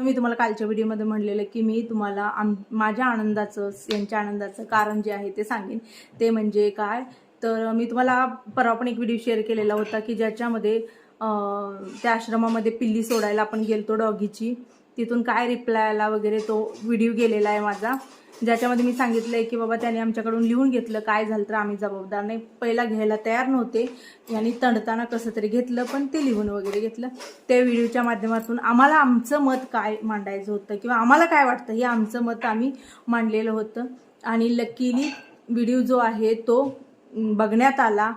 मी तुम्हाला कालच्या व्हिडिओमध्ये म्हणलेलं की मी तुम्हाला आम माझ्या आनंदाचं यांच्या आनंदाचं कारण जे आहे ते सांगेन. ते म्हणजे काय? तर मी तुम्हाला परवा पण एक व्हिडिओ शेअर केलेला होता की ज्याच्यामध्ये त्या आश्रमामध्ये पिल्ली सोडायला आपण गेलतो डॉगीची. तिथून काय रिप्लाय आला वगैरे तो व्हिडिओ गेलेला आहे माझा. ज्याच्यामध्ये मी सांगितलं आहे की बाबा त्याने आमच्याकडून लिहून घेतलं काय झालं तर आम्ही जबाबदार नाही. पहिला घ्यायला तयार नव्हते. यांनी तणताना कसं तरी घेतलं पण ते लिहून वगैरे घेतलं. त्या व्हिडिओच्या माध्यमातून आम्हाला आमचं मत काय मांडायचं होतं किंवा आम्हाला काय वाटतं हे आमचं मत आम्ही मांडलेलं होतं. आणि लकीली व्हिडिओ जो आहे तो बघण्यात आला.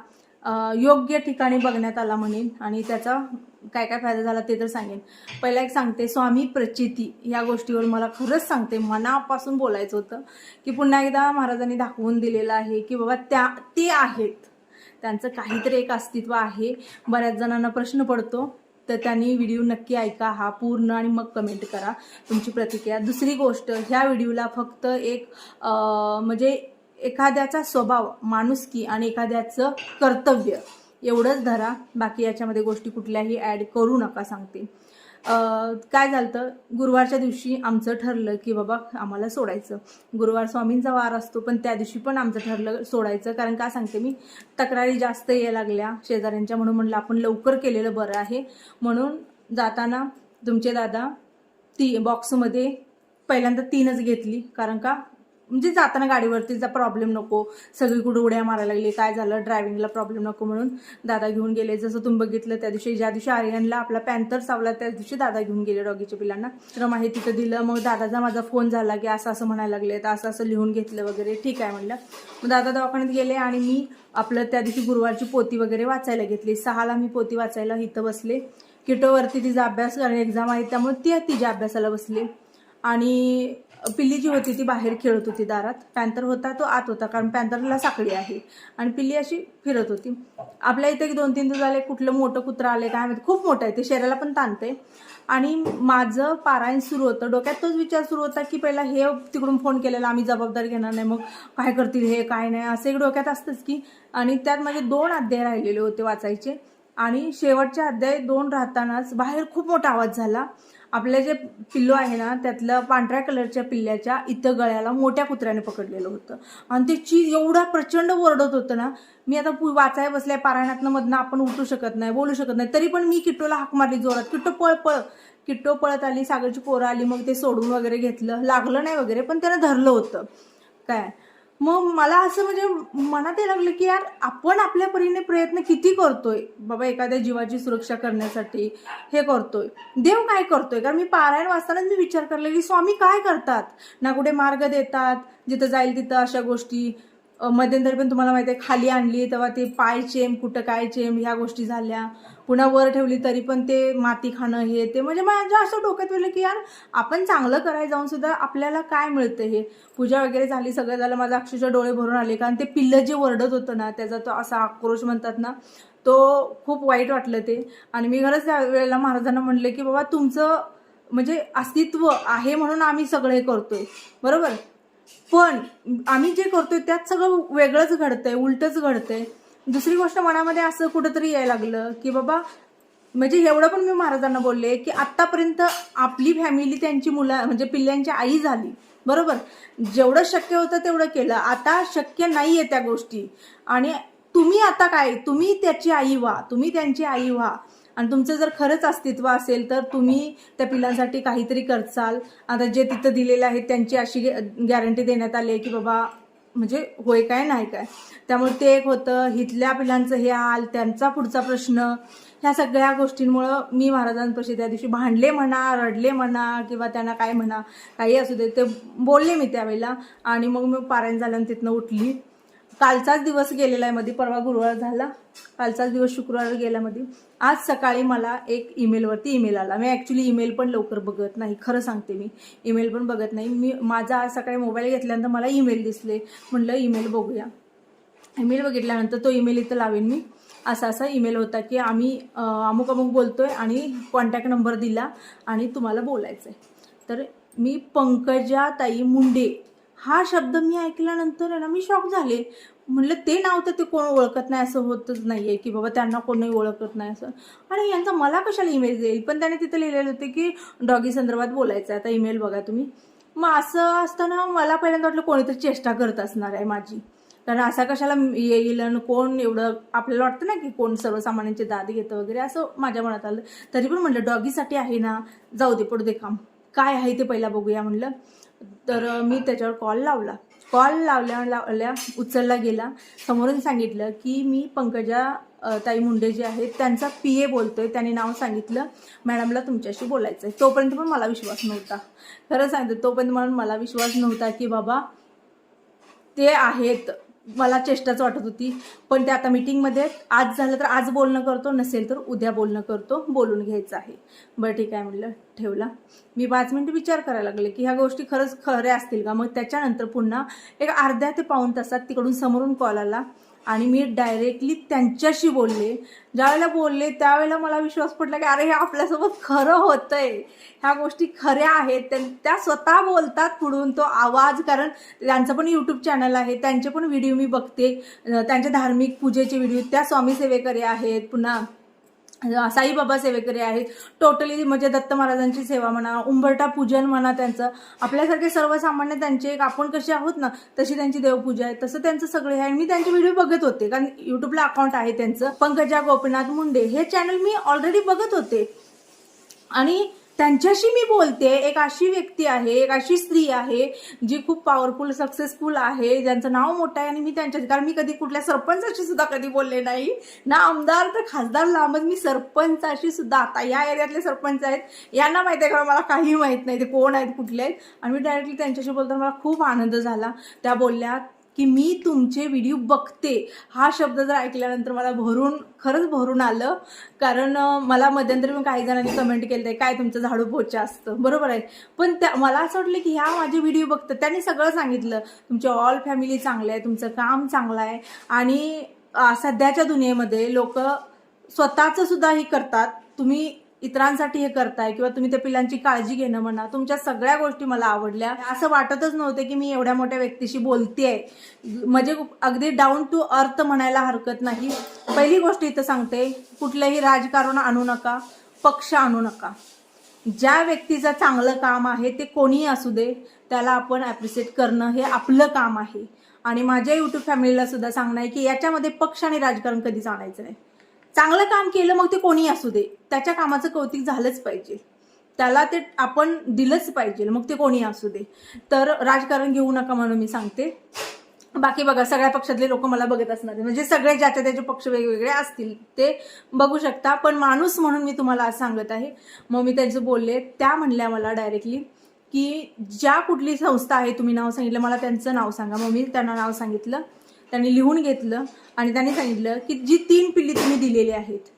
योग्य ठिकाणी बघण्यात आला म्हणेन. आणि त्याचा काय काय फायदा झाला ते तर सांगेन. पहिला एक सांगते स्वामी प्रचिती या गोष्टीवर मला खरंच सांगते. मनापासून बोलायचं होतं की पुन्हा एकदा महाराजांनी दाखवून दिलेलं आहे की बाबा त्या ते आहेत. त्यांचं काहीतरी एक अस्तित्व आहे. बऱ्याच जणांना प्रश्न पडतो तर त्यांनी व्हिडिओ नक्की ऐका हा पूर्ण आणि मग कमेंट करा तुमची प्रतिक्रिया. दुसरी गोष्ट ह्या व्हिडिओला फक्त एक म्हणजे एखाद्याचा स्वभाव माणुसकी आणि एखाद्याचं कर्तव्य. एवढंच धरा बाकी याच्यामध्ये गोष्टी कुठल्याही ॲड करू नका सांगते. काय झालं गुरुवारच्या दिवशी आमचं ठरलं की बाबा आम्हाला सोडायचं. गुरुवार स्वामींचा वार असतो पण त्या दिवशी पण आमचं ठरलं सोडायचं. कारण का सांगते मी तक्रारी जास्त यायला लागल्या शेजाऱ्यांच्या म्हणून म्हणलं आपण लवकर केलेलं बरं आहे. म्हणून जाताना तुमचे दादा ती बॉक्समध्ये पहिल्यांदा तीनच घेतली. कारण का? म्हणजे जाताना गाडीवरतीचा प्रॉब्लेम नको. सगळीकडे उड्या मारायला लागली काय झालं ड्रायव्हिंगला प्रॉब्लेम नको म्हणून दादा घेऊन गेले. जसं तुम्ही बघितलं त्या दिवशी ज्या दिवशी आर्यनला आपला पॅन्थर चावला त्या दिवशी दादा घेऊन गेले डॉगीच्या पिलांना तर माहिती तिथं दिलं मग दादाचा माझा फोन झाला की असं असं म्हणायला लागले तर असं असं लिहून घेतलं वगैरे. ठीक आहे म्हणलं. मग दादा दवाखान्यात गेले आणि मी आपलं त्या दिवशी गुरुवारची पोती वगैरे वाचायला घेतली. सहाला मी पोती वाचायला इथं बसले. किटोवरती तिचा अभ्यास कारण एक्झाम आहे त्यामुळे ती तिच्या अभ्यासाला बसले. आणि पिल्ली जी होती ती बाहेर खेळत होती दारात. पॅन्थर होता तो आत होता कारण पॅन्थरला साखळी आहे. आणि पिल्ली अशी फिरत होती. आपल्या इथे एक दोन तीन दिवस झाले कुठलं मोठं कुत्रं आले काय माहिती. खूप मोठं आहे ते शरीराला पण ताणते आणि माझं पारायण सुरू होतं. डोक्यात तोच विचार सुरू होता की पहिला हे तिकडून फोन केलेला आम्ही जबाबदारी घेणार नाही मग काय करतील हे काय नाही असं एक डोक्यात असतंच की. आणि त्यात माझे दोन अध्याय राहिलेले होते वाचायचे. आणि शेवटचे अध्याय दोन राहतानाच बाहेर खूप मोठा आवाज झाला. आपलं जे पिल्लू आहे ना त्यातलं पांढऱ्या कलरच्या पिल्ल्याच्या इथं गळ्याला मोठ्या कुत्र्याने पकडलेलं होतं. आणि ते चीज एवढा प्रचंड ओरडत होतं ना मी आता पु- वाचाय बसल्या पारायणातनं मधनं आपण उठू शकत नाही बोलू शकत नाही. तरी पण मी किट्टोला हाक मारली जोरात. किट्टो पळ पळ. किट्टो पळत आली सागरची पोरं आली मग ते सोडून वगैरे घेतलं. लागलं नाही वगैरे पण त्यानं धरलं होतं. काय? मग मला असं म्हणजे मनात यायला लागलं की यार आपण आपल्या परीने प्रयत्न किती करतोय? बाबा एखाद्या जीवाची सुरक्षा करण्यासाठी हे करतोय. देव काय करतोय? कारण मी पारायण वाचतानाच मी विचार करले की स्वामी काय करतात? ना कुठे मार्ग देतात? जिथं जाईल तिथं अशा गोष्टी मध्यंतरी पण तुम्हाला माहिती आहे खाली आणली तेव्हा ते पाय चेम कुठं काय चेम ह्या गोष्टी झाल्या. पुन्हा वर ठेवली तरी पण ते माती खाणं हे ते म्हणजे माझ्या असं डोक्यात गेलं की यार आपण चांगलं करायला जाऊन सुद्धा आपल्याला काय मिळतं हे? पूजा वगैरे झाली सगळं झालं माझा अक्षरशः डोळे भरून आले. कारण ते पिल्लं जे वरडत होतं ना त्याचा तो असा आक्रोश म्हणतात ना तो खूप वाईट वाटलं ते. आणि मी खरंच त्या वेळेला महाराजांना म्हणले की बाबा तुमचं म्हणजे अस्तित्व आहे म्हणून आम्ही सगळं हे करतोय. बरोबर? पण आम्ही जे करतोय त्यात सगळं वेगळंच घडतंय उलटच घडतंय. दुसरी गोष्ट मनामध्ये असं कुठंतरी यायला लागलं की बाबा म्हणजे एवढं पण मी महाराजांना बोलले की आत्तापर्यंत आपली फॅमिली त्यांची मुलं म्हणजे पिल्ल्यांची आई झाली. बरोबर? जेवढं शक्य होतं तेवढं केलं. आता शक्य नाही आहे त्या गोष्टी. आणि तुम्ही आता काय? तुम्ही त्याची आई व्हा. तुम्ही त्यांची आई व्हा. आणि तुमचं जर खरंच अस्तित्व असेल तर तुम्ही त्या पिलांसाठी काहीतरी करचाल. आता जे तिथं दिलेलं आहे त्यांची अशी गॅरंटी देण्यात आली आहे की बाबा म्हणजे होय काय नाही काय. त्यामुळे ते एक होतं इथल्या पिलांचं हे हाल त्यांचा पुढचा प्रश्न. ह्या सगळ्या गोष्टींमुळं मी महाराजांपाशी त्या दिवशी भांडले म्हणा रडले म्हणा किंवा त्यांना काय म्हणा काही असू दे ते बोलले मी त्यावेळेला. आणि मग मी पारायण झाल्यानं तिथनं उठली. कालचाच दिवस गेलेला आहे मध्ये परवा गुरुवार झाला. कालचाच दिवस शुक्रवार गेल्यामध्ये. आज सकाळी मला एक ईमेलवरती ईमेल आला. मी ॲक्च्युली ईमेल पण लवकर बघत नाही खरं सांगते मी. ईमेल पण बघत नाही. मी माझा आज सकाळी मोबाईल घेतल्यानंतर मला ईमेल दिसले. म्हटलं ईमेल बघूया. ईमेल बघितल्यानंतर तो ईमेल इथं लावेन मी. असा असा ईमेल होता की आम्ही अमुक अमुक अमुक बोलतोय आणि कॉन्टॅक्ट नंबर दिला आणि तुम्हाला बोलायचं आहे तर मी पंकजा ताई मुंडे हा शब्द मी ऐकल्यानंतर आहे ना मी शॉक झाले. म्हणलं ते नाव तर ते कोण ओळखत नाही असं होतच आहे की बाबा त्यांना कोणी ओळखत नाही असं. आणि यांचा मला कशाला ईमेल येईल? पण त्याने तिथे लिहिलेलं होते की डॉगी संदर्भात बोलायचं आहे आता ईमेल बघा तुम्ही. मग असं असताना मला पहिल्यांदा वाटलं कोणीतरी चेष्टा करत असणार आहे माझी. कारण असा कशाला येईल आणि कोण एवढं आपल्याला वाटतं ना की कोण सर्वसामान्यांचे दाद घेतं वगैरे असं माझ्या मनात आलं. तरी पण म्हटलं डॉगीसाठी आहे ना जाऊ दे पडू दे काम काय आहे ते पहिला बघूया म्हणलं. तर मी त्याच्यावर कॉल लावला. कॉल लावल्या लावल्या उचलला गेला. समोरून सांगितलं की मी पंकजा ताई मुंडे जे आहेत त्यांचा पी ए बोलतोय. त्यांनी नाव सांगितलं. मॅडमला तुमच्याशी बोलायचं आहे तोपर्यंत पण मला विश्वास नव्हता. खरं सांगतो तोपर्यंत म्हणून मला विश्वास नव्हता की बाबा ते आहेत. मला चेष्टाच वाटत होती. पण ते आता मीटिंगमध्ये आज झालं तर आज बोलणं करतो नसेल तर उद्या बोलणं करतो बोलून घ्यायचं आहे. बरं ठीक आहे म्हटलं ठेवला. मी पाच मिनटं विचार करायला लागले की ह्या गोष्टी खरंच खऱ्या असतील का? मग त्याच्यानंतर पुन्हा एक अर्ध्या ते पाऊण तासात तिकडून समोरून कॉल आला. आणि मी डायरेक्टली त्यांच्याशी बोलले. ज्यावेळेला बोलले त्यावेळेला मला विश्वास पडला की अरे हे आपल्यासोबत खरं होतंय. ह्या गोष्टी खऱ्या आहेत. त्यां- त्या स्वतः बोलतात पुढून तो आवाज कारण त्यांचं पण यूट्यूब चॅनल आहे. त्यांचे पण व्हिडिओ मी बघते. त्यांचे धार्मिक पूजेचे व्हिडिओ त्या स्वामी सेवेकरी आहेत. पुन्हा साईबाबा सेवेकरी आहेत. टोटली म्हणजे दत्त महाराजांची सेवा म्हणा उंबरटा पूजन म्हणा त्यांचं. आपल्यासारखे सर्वसामान्य त्यांचे एक आपण कसे आहोत ना तशी त्यांची देवपूजा आहे. तसं त्यांचं सगळे आहे. मी त्यांचे व्हिडिओ बघत होते. कारण युट्यूबला अकाउंट आहे त्यांचं. पंकजा गोपीनाथ मुंडे हे चॅनल मी ऑलरेडी बघत होते. आणि त्यांच्याशी मी बोलते. एक अशी व्यक्ती आहे एक अशी स्त्री आहे जी खूप पॉवरफुल सक्सेसफुल आहे. ज्यांचं नाव मोठं आहे आणि मी त्यांच्या कारण मी कधी कुठल्या सरपंचाशी सुद्धा कधी बोलले नाही. ना आमदार तर खासदार लांबच. मी सरपंचाशी सुद्धा आता या एरियातले सरपंच आहेत. यांना माहिती आहे का मला काही माहीत नाही. ते कोण आहेत कुठले आहेत? आणि मी डायरेक्टली त्यांच्याशी बोलताना मला खूप आनंद झाला. त्या बोलल्या की मी तुमचे व्हिडिओ बघते. हा शब्द जर ऐकल्यानंतर मला भरून खरंच भरून आलं. कारण मला मध्यंतरी पण काही जणांनी कमेंट केलं आहे काय तुमचं झाडू पोचा असतं. बरोबर आहे. पण त्या मला असं वाटलं की ह्या माझे व्हिडिओ बघतात. त्यांनी सगळं सांगितलं. तुमची ऑल फॅमिली चांगलं आहे तुमचं काम चांगलं आहे. आणि सध्याच्या दुनियेमध्ये लोक स्वतःचं सुद्धा हे करतात. तुम्ही इतरांसाठी हे करताय किंवा तुम्ही त्या पिलांची काळजी घेणं म्हणा तुमच्या सगळ्या गोष्टी मला आवडल्या. असं वाटतच नव्हते की मी एवढ्या मोठ्या व्यक्तीशी बोलतेय. म्हणजे अगदी डाऊन टू अर्थ म्हणायला हरकत नाही. पहिली गोष्ट इथं सांगते कुठलंही राजकारण आणू नका पक्ष आणू नका. ज्या व्यक्तीचं चांगलं काम आहे ते कोणीही असू दे त्याला आपण ॲप्रिशिएट करणं हे आपलं काम आहे. आणि माझ्या यूट्यूब फॅमिलीला सुद्धा सांगणं आहे की याच्यामध्ये पक्ष आणि राजकारण कधीच आणायचं नाही. चांगलं काम केलं मग ते कोणी असू दे. त्याच्या कामाचं कौतिक झालंच पाहिजे. त्याला ते आपण दिलंच पाहिजे मग ते कोणी असू दे. तर राजकारण घेऊ नका म्हणून मी सांगते. बाकी बघा सगळ्या पक्षातले लोक मला बघत असणार म्हणजे सगळे ज्याच्या त्याचे पक्ष वेगवेगळे असतील ते बघू शकता. पण माणूस म्हणून मी तुम्हाला आज सांगत आहे. मग मी त्यांचं बोलले त्या म्हणल्या मला डायरेक्टली की ज्या कुठली संस्था आहे तुम्ही नाव सांगितलं मला त्यांचं नाव सांगा. मग मी त्यांना नाव सांगितलं. त्यांनी लिहून घेतलं आणि त्यांनी सांगितलं की जी तीन पिल्ली तुम्ही दिलेली आहेत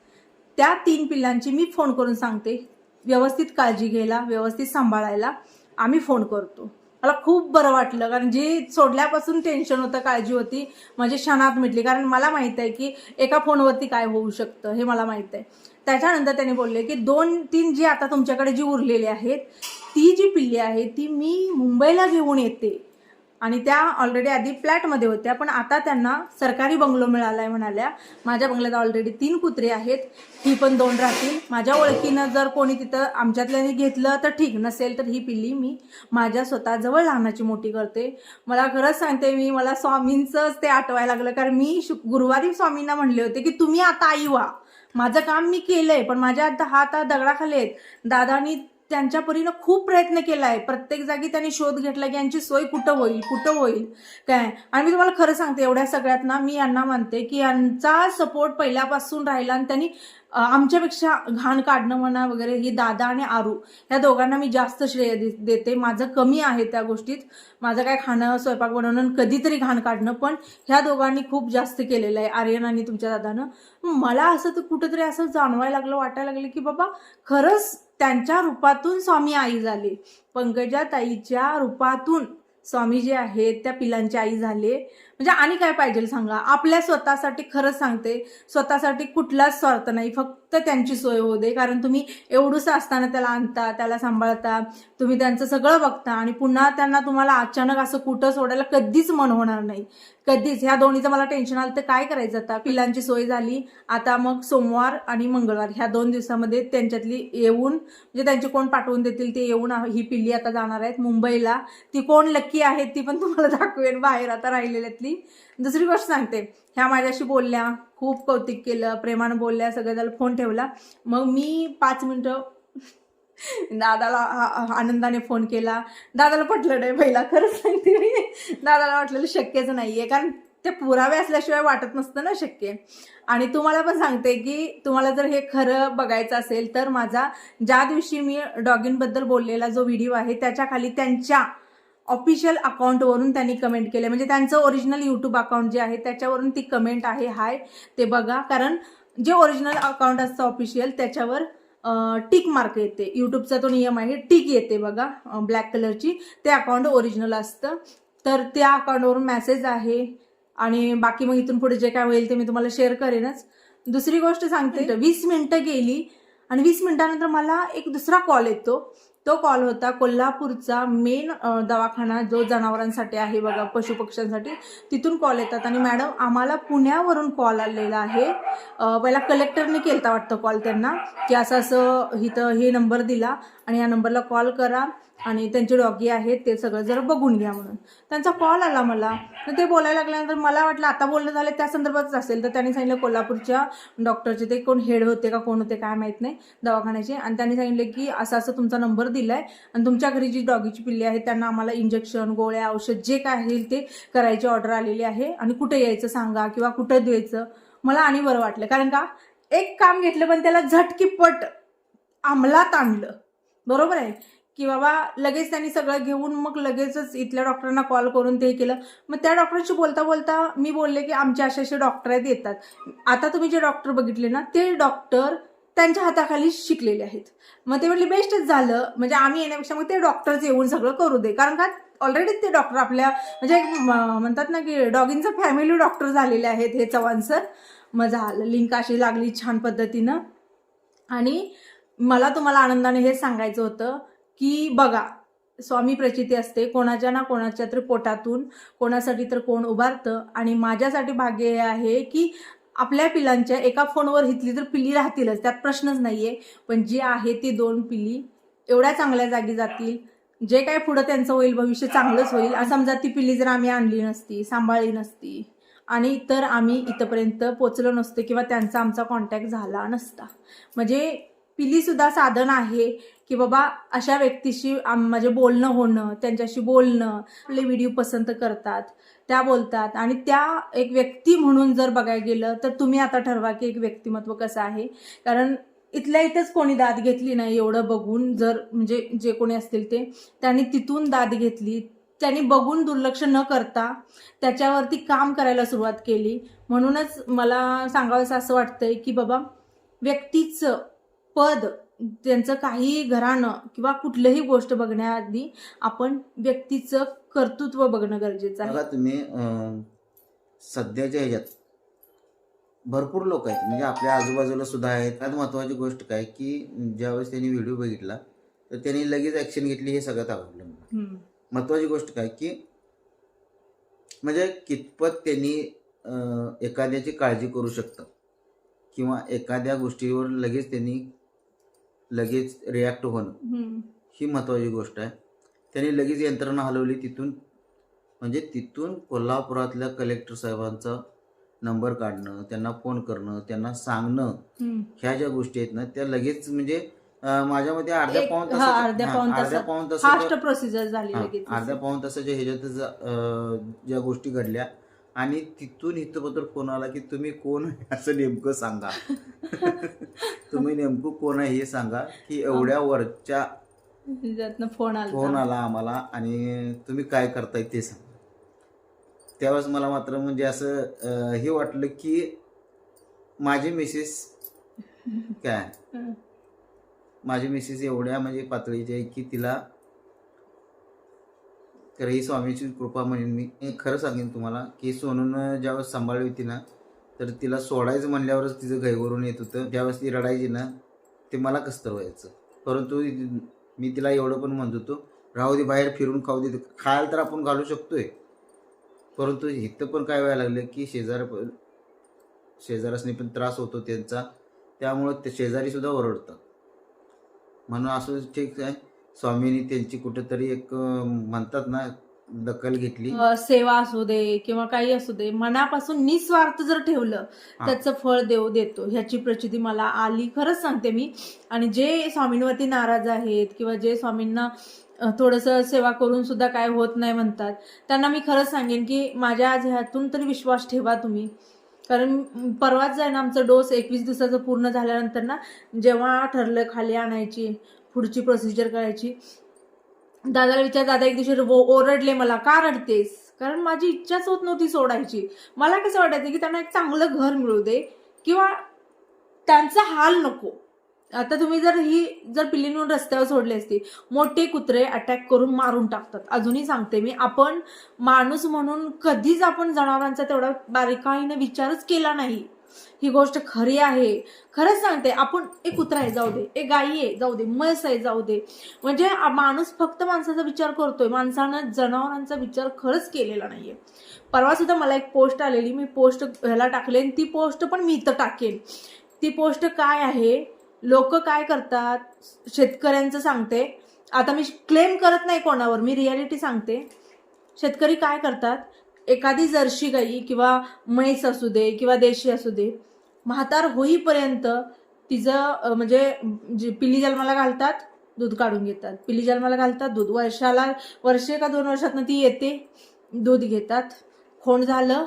त्या तीन पिल्लांची मी फोन करून सांगते. व्यवस्थित काळजी घ्यायला व्यवस्थित सांभाळायला आम्ही फोन करतो. मला खूप बरं वाटलं कारण जी सोडल्यापासून टेन्शन होतं काळजी होती माझी क्षणात मिटली. कारण मला माहीत आहे की एका फोनवरती काय होऊ शकतं हे मला माहीत आहे. त्याच्यानंतर त्यांनी बोलले की दोन तीन जी आता तुमच्याकडे जी उरलेली आहेत ती जी पिल्ली आहे ती मी मुंबईला घेऊन येते. आणि त्या ऑलरेडी आधी फ्लॅटमध्ये होत्या पण आता त्यांना सरकारी बंगलो मिळाला आहे म्हणाल्या. माझ्या बंगल्यात ऑलरेडी तीन कुत्रे आहेत. ही पण दोन राहतील. माझ्या ओळखीनं जर कोणी तिथं आमच्यातल्याने घेतलं तर ठीक नसेल तर ही पिल्ली मी माझ्या स्वतःजवळ लहानाची मोठी करते. मला खरंच सांगते मी मला स्वामींचंच ते आठवायला लागलं कारण मी शुक गुरुवारी स्वामींना म्हणले होते की तुम्ही आता आई व्हा. माझं काम मी केलंय पण माझ्या हात आता दगडाखाली आहेत. दादानी त्यांच्या परीनं खूप प्रयत्न केला आहे प्रत्येक जागी त्यांनी शोध घेतला की यांची सोय कुठं होईल कुठं होईल? काय? आणि मी तुम्हाला खरं सांगते एवढ्या सगळ्यात ना मी यांना मानते की यांचा सपोर्ट पहिल्यापासून राहिला आणि त्यांनी आमच्यापेक्षा घाण काढणं म्हणा वगैरे ही दादा आणि आरू या दोघांना मी जास्त श्रेय दे- देते. माझं कमी आहे त्या गोष्टीत. माझं काय खाणं स्वयंपाक बनवणं आणि कधीतरी घाण काढणं पण ह्या दोघांनी खूप जास्त केलेलं आहे. आर्यन आणि तुमच्या दादानं. मला असं तर कुठंतरी असं जाणवायला लागलं वाटायला लागलं की बाबा खरंच त्यांच्या रूपातून स्वामी आई झाले. पंकजा ताईच्या रूपातून स्वामी जे आहेत त्या पिलांची आई झाले. म्हणजे आणि काय पाहिजे सांगा? आपल्या स्वतःसाठी खरंच सांगते स्वतःसाठी कुठलाच स्वार्थ नाही फक्त त्यांची सोय होऊ दे. कारण तुम्ही एवढंसं असताना त्याला आणता त्याला सांभाळता तुम्ही त्यांचं सगळं बघता आणि पुन्हा त्यांना तुम्हाला अचानक असं कुठं सोडायला कधीच मन होणार नाही. कधीच. ह्या दोन्हीचं मला टेन्शन आलं तर काय करायचं आता? पिलांची सोय झाली. आता मग सोमवार आणि मंगळवार ह्या दोन दिवसामध्ये त्यांच्यातली येऊन म्हणजे त्यांचे कोण पाठवून देतील ते येऊन ही पिल्ली आता जाणार आहेत मुंबईला. ती कोण लक्की आहे ती पण तुम्हाला दाखवेन. बाहेर आता राहिलेल्यातली. दुसरी गोष्ट सांगते ह्या माझ्याशी बोलल्या खूप कौतिक केलं प्रेमानं बोलल्या सगळं त्याला फोन ठेवला. मग मी पाच मिनटं दादाला आनंदाने फोन केला. दादाला पटलं नाही पहिला खरंच सांगते मी. दादाला वाटलेलं शक्यच नाहीये कारण ते पुरावे असल्याशिवाय वाटत नसतं ना शक्य. आणि तुम्हाला पण सांगते की तुम्हाला जर हे खरं बघायचं असेल तर माझा ज्या दिवशी मी डॉगिनबद्दल बोललेला जो व्हिडिओ आहे त्याच्याखाली त्यांच्या ऑफिशियल अकाउंटवरून त्यांनी कमेंट केले. म्हणजे त्यांचं ओरिजिनल यूट्यूब अकाउंट जे आहे त्याच्यावरून ती कमेंट आहे. हाय ते बघा. कारण जे ओरिजिनल अकाउंट असतं ऑफिशियल त्याच्यावर टिक मार्क येते. यूट्यूबचा तो नियम आहे टिक येते बघा ब्लॅक कलरची ते अकाउंट ओरिजिनल असतं. तर त्या अकाउंटवरून मेसेज आहे. आणि बाकी मग इथून पुढे जे काय होईल ते मी तुम्हाला शेअर करेनच. दुसरी गोष्ट सांगते. वीस मिनिटं गेली आणि वीस मिनिटानंतर मला एक दुसरा कॉल येतो. तो कॉल होता कोल्हापूरचा मेन दवाखाना जो जनावरांसाठी आहे बघा पशुपक्ष्यांसाठी. तिथून कॉल येतात आणि मॅडम आम्हाला पुण्यावरून कॉल आलेला आहे. पहिला कलेक्टरने केलता वाटतं कॉल त्यांना की असं असं इथं हे नंबर दिला आणि या नंबरला कॉल करा. आणि त्यांचे डॉगी आहेत ते सगळं जरा बघून घ्या म्हणून. त्यांचा कॉल आला मला. तर ते बोलायला लागल्यानंतर मला वाटलं आता बोलणं झालं त्या संदर्भातच असेल. तर त्यांनी सांगितलं कोल्हापूरच्या डॉक्टरचे ते कोण हेड होते का कोण होते काय माहीत नाही दवाखान्याचे. आणि त्यांनी सांगितलं की असं असं तुमचा नंबर दिलाय आणि तुमच्या घरी जी डॉगीची पिल्ली आहेत त्यांना आम्हाला इंजेक्शन गोळ्या औषध जे काय आहे ते करायची ऑर्डर आलेली आहे. आणि कुठे यायचं सांगा किंवा कुठं द्यायचं? मला आणि बरं वाटलं. कारण का? एक काम घेतलं पण त्याला झटकीपट अंमलात आणलं. बरोबर आहे? की बाबा लगेच त्यांनी सगळं घेऊन मग लगेचच इथल्या डॉक्टरांना कॉल करून ते केलं. मग त्या डॉक्टरशी बोलता बोलता मी बोलले की आमचे असे असे डॉक्टर आहेत येतात. आता तुम्ही जे डॉक्टर बघितले ना ते डॉक्टर त्यांच्या हाताखाली शिकलेले आहेत. मग ते म्हटले बेस्टच झालं. म्हणजे आम्ही येण्यापेक्षा मग ते डॉक्टर्स येऊन सगळं करू दे. कारण का ऑलरेडी ते डॉक्टर आपल्या म्हणजे म्हणतात ना की डॉगिंगचं फॅमिली डॉक्टर झालेले आहेत हे चव्हाण सर. मजा आलं लिंक अशी लागली छान पद्धतीनं. आणि मला तुम्हाला आनंदाने हे सांगायचं होतं. की बघा स्वामी प्रचिती असते कोणाच्या ना कोणाच्या तरी पोटातून कोणासाठी तर कोण उभारतं. आणि माझ्यासाठी भाग्य हे आहे की आपल्या पिलांच्या एका फोनवर हितली तर पिल्ली राहतीलच त्यात प्रश्नच नाही आहे पण जी आहे ती दोन पिली एवढ्या चांगल्या जागी जातील. जे काय पुढं त्यांचं होईल भविष्य चांगलंच होईल. आणि समजा ती पिल्ली जर आम्ही आणली नसती सांभाळली नसती आणि तर आम्ही इथंपर्यंत पोचलो नसतो किंवा त्यांचा आमचा कॉन्टॅक्ट झाला नसता. म्हणजे पिलीसुद्धा साधन आहे. की बाबा अशा व्यक्तीशी आम- म्हणजे बोलणं होणं त्यांच्याशी बोलणं आपले व्हिडिओ पसंत करतात त्या बोलतात. आणि त्या एक व्यक्ती म्हणून जर बघायला गेलं तर तुम्ही आता ठरवा की एक व्यक्तिमत्व कसं आहे. कारण इथल्या इथंच कोणी दाद घेतली नाही एवढं बघून जर म्हणजे जे कोणी असतील ते त्यांनी तिथून दाद घेतली. त्यांनी बघून दुर्लक्ष न करता त्याच्यावरती काम करायला सुरुवात केली. म्हणूनच मला सांगावंसं असं वाटतंय की बाबा व्यक्तीचं पद त्यांचं काही घराणं किंवा कुठलीही गोष्ट बघण्याआधी आपण व्यक्तीचं कर्तृत्व बघणं गरजेचं आहे. बघा तुम्ही अं, सध्याच्या ह्याच्यात भरपूर लोक आहेत. म्हणजे आपल्या आजूबाजूला सुद्धा आहेत. त्यात महत्वाची गोष्ट काय की ज्यावेळेस त्यांनी व्हिडिओ बघितला तर त्यांनी लगेच ॲक्शन घेतली हे सगळ्यात आवडलं मला हम्म. महत्वाची गोष्ट काय की म्हणजे कितपत त्यांनी अं, एखाद्याची काळजी करू शकतात किंवा एखाद्या गोष्टीवर लगेच त्यांनी लगेच रिॲक्ट होणं. ही महत्त्वाची गोष्ट आहे त्यांनी लगेच यंत्रणा हलवली तिथून म्हणजे तिथून कोल्हापुरातल्या कलेक्टर साहेबांचा नंबर काढणं त्यांना फोन करणं त्यांना सांगणं. ह्या ज्या गोष्टी आहेत ना त्या लगेच म्हणजे माझ्या मते अर्ध्या पाऊन अर्ध्या. पाऊन तासाच्या प्रोसिजर झाली अर्ध्या पाऊन तासाच्या ह्याच्यातच अं, ज्या गोष्टी घडल्या आणि तिथून इथं फोन आला की तुम्ही कोण आहे? असं नेमकं सांगा. तुम्ही नेमकं कोण आहे हे सांगा की एवढ्या वरच्या फोन फोन आला आला आम्हाला आणि तुम्ही काय करताय ते सांगा. त्यावेळेस मला मात्र म्हणजे असं हे वाटलं की माझी मिसेस काय? माझी मिसेस एवढ्या म्हणजे पातळीची आहे की तिला तर ही स्वामीची कृपा म्हणेन मी हे खरं सांगेन तुम्हाला की सोनून ज्यावेळेस सांभाळली होती ना तर तिला सोडायचं म्हणल्यावरच तिचं घैवरून येत होतं. ज्यावेळेस ती रडायची ना ते मला कसं व्हायचं. परंतु मी तिला एवढं पण म्हणत होतो राहू दे बाहेर फिरून खाऊ दे खायला तर आपण घालू शकतोय. परंतु इथं पण काय व्हायला लागलं की शेजार शेजारासनी पण त्रास होतो त्यांचा. त्यामुळं ते शेजारीसुद्धा ओरडतात. म्हणून असं ठीक आहे. स्वामींनी त्यांची कुठेतरी एक म्हणतात ना दखल घेतली. सेवा असू दे किंवा काही असू दे मनापासून निस्वार्थ जर ठेवलं. त्याचं फळ देव देतो ह्याची प्रचिती मला आली खरंच सांगते मी. आणि जे स्वामींवरती नाराज आहेत किंवा जे स्वामींना थोडंसं सेवा करून सुद्धा काय होत नाही म्हणतात त्यांना मी खरंच सांगेन की माझ्या आज ह्यातून तरी विश्वास ठेवा तुम्ही. कारण परवाच आहे ना आमचं डोस एकवीस दिवसाचं पूर्ण झाल्यानंतर ना जेव्हा ठरलं खाली आणायची पुढची प्रोसिजर करायची. दादाला विचार दादा एक दिवशी ओरडले मला का रडतेस? कारण माझी इच्छाच होत नव्हती सोडायची. मला कसं वाटायचं की त्यांना एक चांगलं घर मिळू दे किंवा त्यांचा हाल नको. आता तुम्ही जर ही जर पिल्लींवर रस्त्यावर सोडली असती मोठे कुत्रे अटॅक करून मारून टाकतात. अजूनही सांगते मी आपण माणूस म्हणून कधीच आपण जनावरांचा तेवढा बारीकाईने विचारच केला नाही. ही गोष्ट खरी आहे. खरंच सांगते आपण एक कुत्रा आहे जाऊ दे. एक गाई आहे जाऊ दे. म्हस आहे जाऊ दे. म्हणजे माणूस फक्त माणसाचा विचार करतोय. माणसानं जनावरांचा विचार खरंच केलेला नाहीये. परवा सुद्धा मला एक पोस्ट आलेली. मी पोस्ट ह्याला टाकले आणि ती पोस्ट पण मी इथं टाकेन. ती पोस्ट काय आहे? लोक काय करतात? शेतकऱ्यांचं सांगते. आता मी क्लेम करत नाही कोणावर. मी रियालिटी सांगते. शेतकरी काय करतात? एखादी जर्शी गाई किंवा म्हैस असू दे किंवा देशी असू दे म्हातार होईपर्यंत तिचं म्हणजे जे पिली जन्माला घालतात दूध काढून घेतात. पिली जन्माला घालतात दूध वर्षाला वर्षे का दोन वर्षातनं ती येते दूध घेतात. खोंड झालं?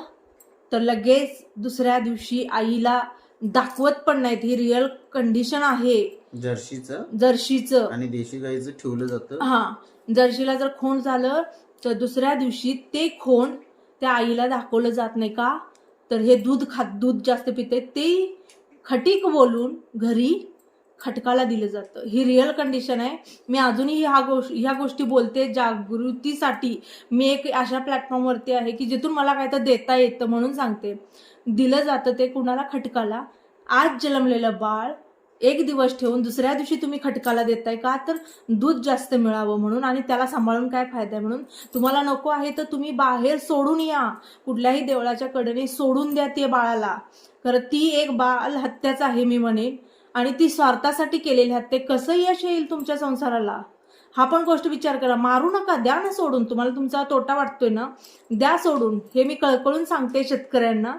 तर लगेच दुसऱ्या दिवशी आईला दाखवत पण नाहीत. ही रिअल कंडिशन आहे. जर्शीचं? जर्शीचं. आणि देशी गाईचं ठेवलं जातं? हा. जर्शीला जर खोंड झालं तर दुसऱ्या दिवशी ते खोंड त्या आईला दाखवलं जात नाही का? तर हे दूध खात दूध जास्त पिते. ते खटीक बोलून घरी खटकाला दिलं जातं. ही रिअल कंडिशन आहे. मी अजूनही ह्या गोष्ट ह्या गोष्टी बोलते. जागृतीसाठी मी एक अशा प्लॅटफॉर्मवरती आहे की जिथून मला काय तर देता येतं म्हणून सांगते. दिलं जातं ते कुणाला? खटकाला. आज जन्मलेलं बाळ एक दिवस ठेवून दुसऱ्या दिवशी तुम्ही खटकाला देताय का? तर दूध जास्त मिळावं म्हणून आणि त्याला सांभाळून काय फायदा आहे म्हणून? तुम्हाला नको आहे तर तुम्ही बाहेर सोडून या. कुठल्याही देवळाच्या कडेने सोडून द्या ते बाळाला. खरं ती एक बाल हत्याच आहे मी म्हणेन. आणि ती स्वार्थासाठी केलेली हत्या कसं यश येईल तुमच्या संसाराला? हा पण गोष्ट विचार करा. मारू नका द्या ना सोडून. तुम्हाला तुमचा तोटा वाटतोय ना? द्या सोडून. हे मी कळकळून सांगते शेतकऱ्यांना.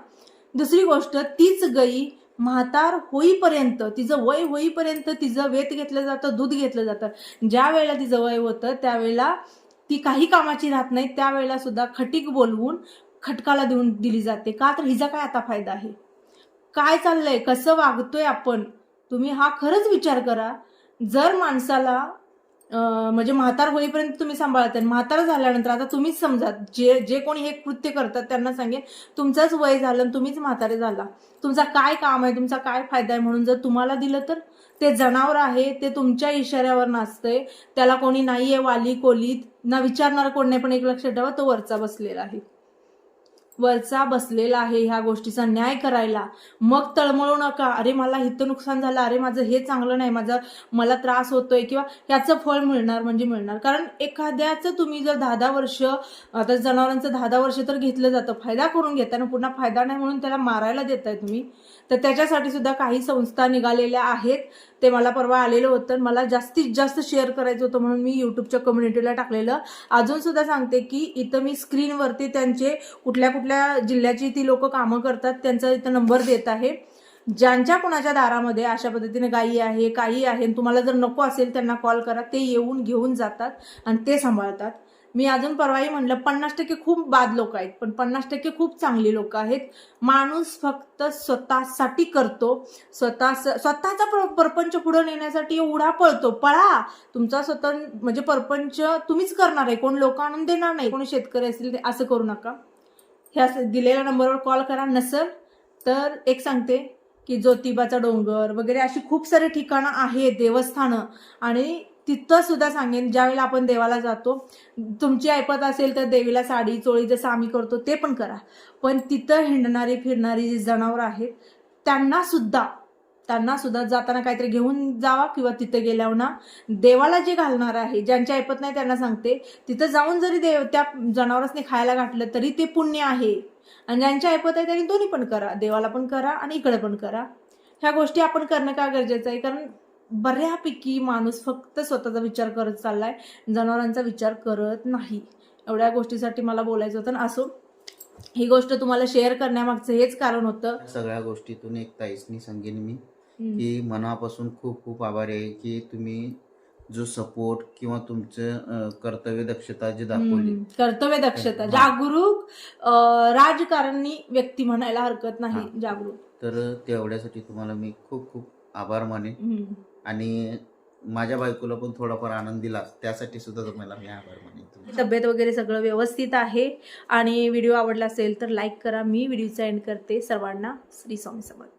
दुसरी गोष्ट तीच गाई म्हातार होईपर्यंत तिचं वय होईपर्यंत तिचं वेत घेतलं जातं दूध घेतलं जातं. ज्या वेळेला तिचं वय होतं त्यावेळेला ती काही कामाची राहत नाही त्यावेळेला सुद्धा खटीक बोलवून खटकाला देऊन दिली जाते. का तर हिचा काय आता फायदा आहे? काय चाललंय? कसं वागतोय आपण? तुम्ही हा खरंच विचार करा. जर माणसाला म्हणजे म्हातार होईपर्यंत तुम्ही सांभाळत म्हातार झाल्यानंतर आता तुम्हीच समजा जे जे कोणी हे कृत्य करतात त्यांना सांगेन तुमचंच वय झालं आणि तुम्हीच म्हातारे झाला. तुमचा काय काम आहे तुमचा काय फायदा आहे म्हणून जर तुम्हाला दिलं तर? ते जनावर आहे ते तुमच्या इशाऱ्यावर नाचतंय. त्याला कोणी नाहीये वाली कोलीत. ना विचारणार कोण नाही पण एक लक्षात ठेवा तो वरचा बसलेला आहे. वरचा बसलेला आहे ह्या गोष्टीचा न्याय करायला. मग तळमळू नका. अरे मला इथं नुकसान झालं. अरे माझं हे चांगलं नाही. माझं मला त्रास होतोय किंवा ह्याचं फळ मिळणार म्हणजे मिळणार. कारण एखाद्याचं तुम्ही जर दहा दहा वर्ष आता जनावरांचं दहा दहा वर्ष तर घेतलं जातं. फायदा करून घेताना पुन्हा फायदा नाही म्हणून त्याला मारायला देताय तुम्ही. तर त्याच्यासाठी सुद्धा काही संस्था निघालेल्या आहेत. ते मला परवा आलेलं होतं. मला जास्तीत जास्त शेअर करायचं होतं म्हणून मी युट्यूबच्या कम्युनिटीला टाकलेलं. अजून सुद्धा सांगते की इथं मी स्क्रीनवरती त्यांचे कुठल्या कुठल्या जिल्ह्याची ती लोक कामं करतात त्यांचा इथं नंबर देत आहे. ज्यांच्या कुणाच्या दारामध्ये अशा पद्धतीने गायी आहे काही आहे आणि तुम्हाला जर नको असेल त्यांना कॉल करा ते येऊन घेऊन जातात आणि ते सांभाळतात. मी अजून परवाही म्हणलं पन्नास टक्के खूप बाद लोक आहेत पण पन्नास टक्के खूप चांगली लोक आहेत. माणूस फक्त स्वतःसाठी करतो. स्वतः स्वतःचा प्र- परपंच पुढे नेण्यासाठी एवढा पळतो. पळा! तुमचा स्वतः म्हणजे परपंच तुम्हीच करणार आहे. कोण लोक आणून देणार नाही. कोणी शेतकरी असतील ते असं करू नका. ह्या दिलेल्या नंबरवर कॉल करा. नसल तर एक सांगते की ज्योतिबाचा डोंगर वगैरे अशी खूप सारे ठिकाणं आहेत देवस्थानं. आणि तिथं सुद्धा सांगेन ज्यावेळेला आपण देवाला जातो तुमची ऐपत असेल तर देवीला साडी चोळी जसं आम्ही करतो ते पण करा. पण तिथं हिंडणारी फिरणारी जी जनावरं आहेत त्यांना सुद्धा त्यांना सुद्धा जाताना काहीतरी घेऊन जावा किंवा तिथे गेल्यावर ना देवाला जे घालणार आहे ज्यांच्या ऐपत नाही त्यांना सांगते तिथं जाऊन जरी देव त्या जनावरांनी खायला घातलं तरी ते पुण्य आहे. आणि ज्यांच्या ऐपत आहे त्यांनी दोन्ही पण करा देवाला पण करा आणि इकडे पण करा. ह्या गोष्टी आपण करणं का गरजेचं आहे? कारण बऱ्यापैकी माणूस फक्त स्वतःचा विचार करत चाललाय जनावरांचा विचार करत नाही एवढ्या गोष्टीसाठी मला बोलायचं होतं आणि असो ही गोष्ट तुम्हाला शेअर करण्यामागचं हेच कारण होतं सगळ्या गोष्टीतून एक ताईसनी सांगेन मी. की मनापासून खूप खूप आभारी आहे की तुम्ही जो सपोर्ट किंवा तुमचं कर्तव्य दक्षता जी दाखवली. कर्तव्य दक्षता. जागरूक राजकारणी व्यक्ती म्हणायला हरकत नाही. जागरूक तर तेवढ्यासाठी तुम्हाला मी खूप खूप आभार हम्म. आणि माझ्या बायकोला पण थोडाफार आनंद दिला. त्यासाठी सुद्धा तुम्हाला मी आभार मानेन तब्येत वगैरे सगळं व्यवस्थित आहे. आणि व्हिडिओ आवडला असेल तर लाईक करा. मी व्हिडिओचा एंड करते. सर्वांना श्री स्वामी समर्थ.